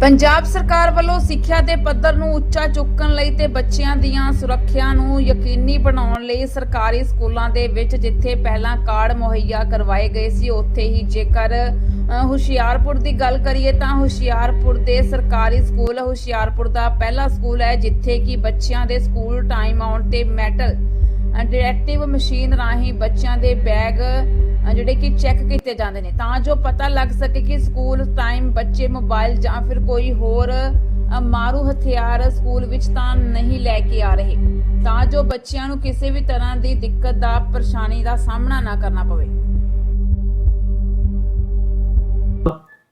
ਪੰਜਾਬ ਸਰਕਾਰ ਵੱਲੋਂ ਸਿੱਖਿਆ ਦੇ ਪੱਧਰ ਨੂੰ ਉੱਚਾ ਚੁੱਕਣ ਲਈ ਤੇ ਬੱਚਿਆਂ ਦੀਆਂ ਸੁਰੱਖਿਆ ਨੂੰ ਯਕੀਨੀ ਬਣਾਉਣ ਲਈ ਸਰਕਾਰੀ ਸਕੂਲਾਂ ਦੇ ਵਿੱਚ ਜਿੱਥੇ ਪਹਿਲਾਂ ਕਾਰਡ ਮੁਹੱਈਆ ਕਰਵਾਏ ਗਏ ਸੀ, ਉੱਥੇ ਹੀ ਜੇਕਰ ਹੁਸ਼ਿਆਰਪੁਰ ਦੀ ਗੱਲ ਕਰੀਏ ਤਾਂ ਹੁਸ਼ਿਆਰਪੁਰ ਦੇ ਸਰਕਾਰੀ ਸਕੂਲ, ਹੁਸ਼ਿਆਰਪੁਰ ਦਾ ਪਹਿਲਾ ਸਕੂਲ ਹੈ ਜਿੱਥੇ ਕਿ ਬੱਚਿਆਂ ਦੇ ਸਕੂਲ ਟਾਈਮ ਆਉਣ ਤੇ ਮੈਟਲ ਡਾਇਰੈਕਟਿਵ ਮਸ਼ੀਨ ਰਾਹੀਂ ਬੱਚਿਆਂ ਦੇ ਬੈਗ ਜਿਹੜੇ ਕਿ ਚੈੱਕ ਕੀਤੇ ਜਾਂਦੇ ਨੇ। ਤਾਂ ਜੋ ਪਤਾ ਲੱਗ ਸਕੇ ਕਿ ਸਕੂਲ ਟਾਈਮ ਬੱਚੇ ਮੋਬਾਈਲ ਜਾਂ ਫਿਰ ਕੋਈ ਹੋਰ ਮਾਰੂ ਹਥਿਆਰ ਸਕੂਲ ਵਿੱਚ ਤਾਂ ਨਹੀਂ ਲੈ ਕੇ ਆ ਰਹੇ। ਤਾਂ ਜੋ ਬੱਚਿਆਂ ਨੂੰ ਕਿਸੇ ਵੀ ਤਰ੍ਹਾਂ ਦੀ ਦਿੱਕਤ ਦਾ, ਪਰੇਸ਼ਾਨੀ ਦਾ ਸਾਹਮਣਾ ਨਾ ਕਰਨਾ ਪਵੇ।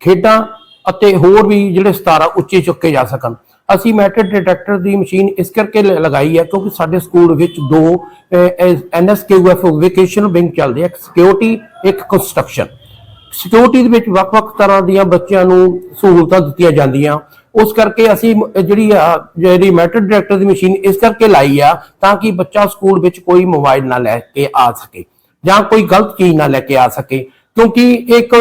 ਖੇਡਾਂ ਅਤੇ ਹੋਰ ਵੀ ਜਿਹੜੇ ਸਤਾਰਾ ਉੱਚੇ ਚੁੱਕੇ ਜਾ ਸਕਣ। ਅਸੀਂ ਮੈਟਰ ਡਿਟੈਕਟਰ ਦੀ ਮਸ਼ੀਨ ਇਸ ਕਰਕੇ ਲ- ਲਗਾਈ ਹੈ ਕਿਉਂਕਿ ਸਾਡੇ ਸਕੂਲ ਵਿੱਚ ਦੋ ਐਨਐਸਕੇਯੂਐਫ ਵੋਕੇਸ਼ਨਲ ਵਿੰਗ ਚੱਲਦੇ ਆ, ਇੱਕ ਸਿਕਿਉਰਿਟੀ ਇੱਕ ਕੰਸਟਰਕਸ਼ਨ ਸਿਕਿਉਰਿਟੀ ਦੇ ਵਿੱਚ ਵੱਖ-ਵੱਖ ਤਰ੍ਹਾਂ ਦੀਆਂ ਬੱਚਿਆਂ ਨੂੰ ਸਹੂਲਤਾਂ ਦਿੱਤੀਆਂ ਜਾਂਦੀਆਂ। ਉਸ ਕਰਕੇ ਅਸੀਂ ਜਿਹੜੀ ਆ, ਜਿਹੜੀ ਮੈਟਰ ਡਿਟੈਕਟਰ ਦੀ ਮਸ਼ੀਨ ਇਸ ਕਰਕੇ ਲਾਈ ਆ ਤਾਂ ਕਿ ਬੱਚਾ ਸਕੂਲ ਵਿੱਚ ਕੋਈ ਮੋਬਾਈਲ ਨਾ ਲੈ ਕੇ ਆ ਸਕੇ ਜਾਂ ਕੋਈ ਗਲਤ ਚੀਜ਼ ਨਾ ਲੈ ਕੇ ਆ ਸਕੇ। ਕਿਉਂਕਿ ਇੱਕ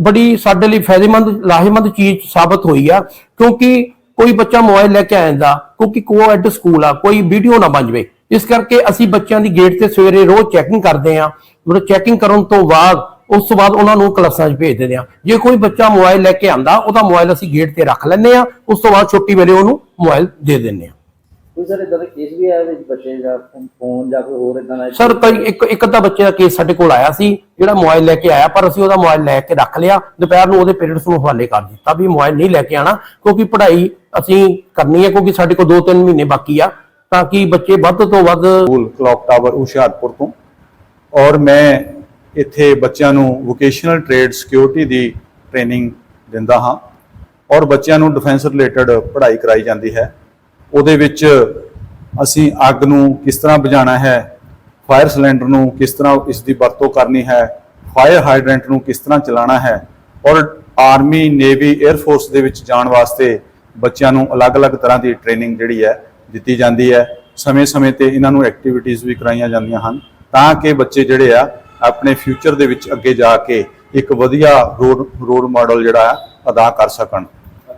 ਬੜੀ ਸਾਡੇ ਲਈ ਫਾਇਦੇਮੰਦ, ਲਾਹੇਮੰਦ ਚੀਜ਼ ਸਾਬਤ ਹੋਈ ਆ। ਕਿਉਂਕਿ ਕੋਈ ਬੱਚਾ ਮੋਬਾਈਲ ਲੈ ਕੇ ਆ ਜਾਂਦਾ, ਕਿਉਂਕਿ ਕੋਐਡ ਸਕੂਲ ਆ, ਕੋਈ ਵੀਡੀਓ ਨਾ ਬਣ ਜਵੇ। ਇਸ ਕਰਕੇ ਅਸੀਂ ਬੱਚਿਆਂ ਦੀ ਗੇਟ ਤੇ ਸਵੇਰੇ ਰੋਜ਼ ਚੈਕਿੰਗ ਕਰਦੇ ਆ ਮਤਲਬ ਚੈਕਿੰਗ ਕਰਨ ਤੋਂ ਬਾਅਦ, ਉਸ ਤੋਂ ਬਾਅਦ ਉਹਨਾਂ ਨੂੰ ਕਲਾਸਾਂ 'ਚ ਭੇਜ ਦਿੰਦੇ ਆ ਜੇ ਕੋਈ ਬੱਚਾ ਮੋਬਾਈਲ ਲੈ ਕੇ ਆਂਦਾ ਉਹਦਾ ਮੋਬਾਈਲ ਅਸੀਂ ਗੇਟ ਤੇ ਰੱਖ ਲੈਂਦੇ ਆ ਉਸ ਤੋਂ ਬਾਅਦ ਛੁੱਟੀ ਵੇਲੇ ਉਹਨੂੰ ਮੋਬਾਈਲ ਦੇ ਦਿੰਦੇ ਆ ਕੋਈ ਸਰ ਇਦਾਂ ਦਾ ਕੇਸ ਵੀ ਆਇਆ ਵਿੱਚ ਬੱਚੇ ਦਾ ਫੋਨ ਜਾਂ ਕੋਈ ਹੋਰ ਇਦਾਂ ਦਾ ਸਰ ਕਈ ਇੱਕ ਇੱਕ ਅੱਧਾ ਬੱਚੇ ਦਾ ਕੇਸ ਸਾਡੇ ਕੋਲ ਆਇਆ ਸੀ ਜਿਹੜਾ ਮੋਬਾਈਲ ਲੈ ਕੇ ਆਇਆ ਪਰ ਅਸੀਂ ਉਹਦਾ ਮੋਬਾਈਲ ਲੈ ਕੇ ਰੱਖ ਲਿਆ। ਦੁਪਹਿਰ ਨੂੰ ਉਹਦੇ ਪੇਰੈਂਟਸ ਨੂੰ ਹਵਾਲੇ ਕਰ ਦਿੱਤਾ ਵੀ ਮੋਬਾਈਲ ਨਹੀਂ ਲੈ ਕੇ ਆਣਾ ਕਿਉਂਕਿ ਪੜ੍ਹਾਈ ਅਸੀਂ ਕਰਨੀ ਹੈ ਕਿਉਂਕਿ ਸਾਡੇ ਕੋਲ 2-3 ਮਹੀਨੇ ਬਾਕੀ ਆ ਤਾਂ ਕਿ ਬੱਚੇ ਵੱਧ ਤੋਂ ਵੱਧ ਸਕੂਲ ਕਲੌਕ ਟਾਵਰ ਹੁਸ਼ਿਆਰਪੁਰ ਤੋਂ। ਔਰ ਮੈਂ ਇੱਥੇ ਬੱਚਿਆਂ ਨੂੰ ਵੋਕੇਸ਼ਨਲ ਟ੍ਰੇਡ ਸਿਕਿਉਰਿਟੀ ਦੀ ਟ੍ਰੇਨਿੰਗ ਦਿੰਦਾ ਹਾਂ। ਔਰ ਬੱਚਿਆਂ ਨੂੰ ਡਿਫੈਂਸ ਰਿਲੇਟਡ ਪੜ੍ਹਾਈ ਕਰਾਈ ਜਾਂਦੀ ਹੈ। ਉਹਦੇ ਵਿੱਚ ਅਸੀਂ ਅੱਗ ਨੂੰ ਕਿਸ ਤਰ੍ਹਾਂ ਬੁਝਾਉਣਾ ਹੈ ਫਾਇਰ ਸਿਲੰਡਰ ਨੂੰ ਕਿਸ ਤਰ੍ਹਾਂ ਇਸ ਦੀ ਵਰਤੋਂ ਕਰਨੀ ਹੈ ਫਾਇਰ ਹਾਈਡਰੈਂਟ ਨੂੰ ਕਿਸ ਤਰ੍ਹਾਂ ਚਲਾਉਣਾ ਹੈ ਔਰ ਆਰਮੀ ਨੇਵੀ 에ਅਰ ਫੋਰਸ ਦੇ ਵਿੱਚ ਜਾਣ ਵਾਸਤੇ ਬੱਚਿਆਂ ਨੂੰ ਅਲੱਗ-ਅਲੱਗ ਤਰ੍ਹਾਂ ਦੀ ਟ੍ਰੇਨਿੰਗ ਜਿਹੜੀ ਹੈ ਦਿੱਤੀ ਜਾਂਦੀ ਹੈ। ਸਮੇਂ-ਸਮੇਂ ਤੇ ਇਹਨਾਂ ਨੂੰ ਐਕਟੀਵਿਟੀਜ਼ ਵੀ ਕਰਾਈਆਂ ਜਾਂਦੀਆਂ ਹਨ ਤਾਂ ਕਿ ਬੱਚੇ ਜਿਹੜੇ ਆ ਆਪਣੇ ਫਿਊਚਰ ਦੇ ਵਿੱਚ ਅੱਗੇ ਜਾ ਕੇ ਇੱਕ ਵਧੀਆ ਰੋਲ ਰੋਡ ਮਾਡਲ ਜਿਹੜਾ ਹੈ ਅਦਾ ਕਰ ਸਕਣ।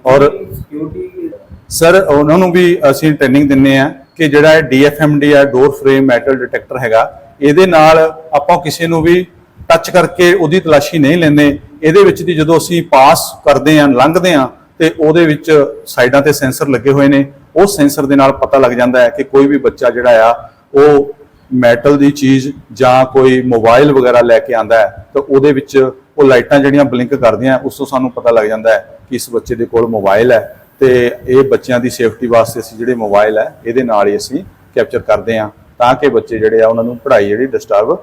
ਔਰ ਸਿਕਿਉਰਿਟੀ ਸਰ, ਉਹਨਾਂ ਨੂੰ ਵੀ ਅਸੀਂ ਟ੍ਰੇਨਿੰਗ ਦਿੰਨੇ ਆ ਕਿ ਜਿਹੜਾ ਇਹ ਡੀਐਫਐਮਡੀ ਹੈ ਡੋਰ ਫਰੇਮ ਮੈਟਲ ਡਿਟੈਕਟਰ ਹੈਗਾ, ਇਹਦੇ ਨਾਲ ਆਪਾਂ ਕਿਸੇ ਨੂੰ ਵੀ ਟੱਚ ਕਰਕੇ ਉਹਦੀ ਤਲਾਸ਼ੀ ਨਹੀਂ ਲੈਂਦੇ। ਇਹਦੇ ਵਿੱਚ ਦੀ ਜਦੋਂ ਅਸੀਂ ਪਾਸ ਕਰਦੇ ਆਂ ਲੰਘਦੇ ਆਂ ਤੇ ਉਹਦੇ ਵਿੱਚ ਸਾਈਡਾਂ ਤੇ ਸੈਂਸਰ ਲੱਗੇ ਹੋਏ ਨੇ, ਉਹ ਸੈਂਸਰ ਦੇ ਨਾਲ ਪਤਾ ਲੱਗ ਜਾਂਦਾ ਹੈ ਕਿ ਕੋਈ ਵੀ ਬੱਚਾ ਜਿਹੜਾ ਆ, ਉਹ ਮੈਟਲ ਦੀ ਚੀਜ਼ ਜਾਂ ਕੋਈ ਮੋਬਾਈਲ ਵਗੈਰਾ ਲੈ ਕੇ ਆਂਦਾ ਹੈ, ਤਾਂ ਉਹਦੇ ਵਿੱਚ ਉਹ ਲਾਈਟਾਂ ਜਿਹੜੀਆਂ ਬਲਿੰਕ ਕਰਦੀਆਂ, ਉਸ ਤੋਂ ਸਾਨੂੰ ਪਤਾ ਲੱਗ ਜਾਂਦਾ ਹੈ ਕਿ ਇਸ ਬੱਚੇ ਦੇ ਕੋਲ ਮੋਬਾਈਲ ਹੈ। ਤੇ ਇਹ ਬੱਚਿਆਂ ਦੀ ਸੇਫਟੀ ਵਾਸਤੇ ਅਸੀਂ ਜਿਹੜੇ ਮੋਬਾਈਲ ਹੈ, ਇਹਦੇ ਨਾਲ ਹੀ ਅਸੀਂ ਕੈਪਚਰ ਕਰਦੇ ਹਾਂ ਤਾਂ ਕਿ ਬੱਚੇ ਜਿਹੜੇ ਆ ਉਹਨਾਂ ਨੂੰ ਪੜ੍ਹਾਈ ਜਿਹੜੀ ਡਿਸਟਰਬ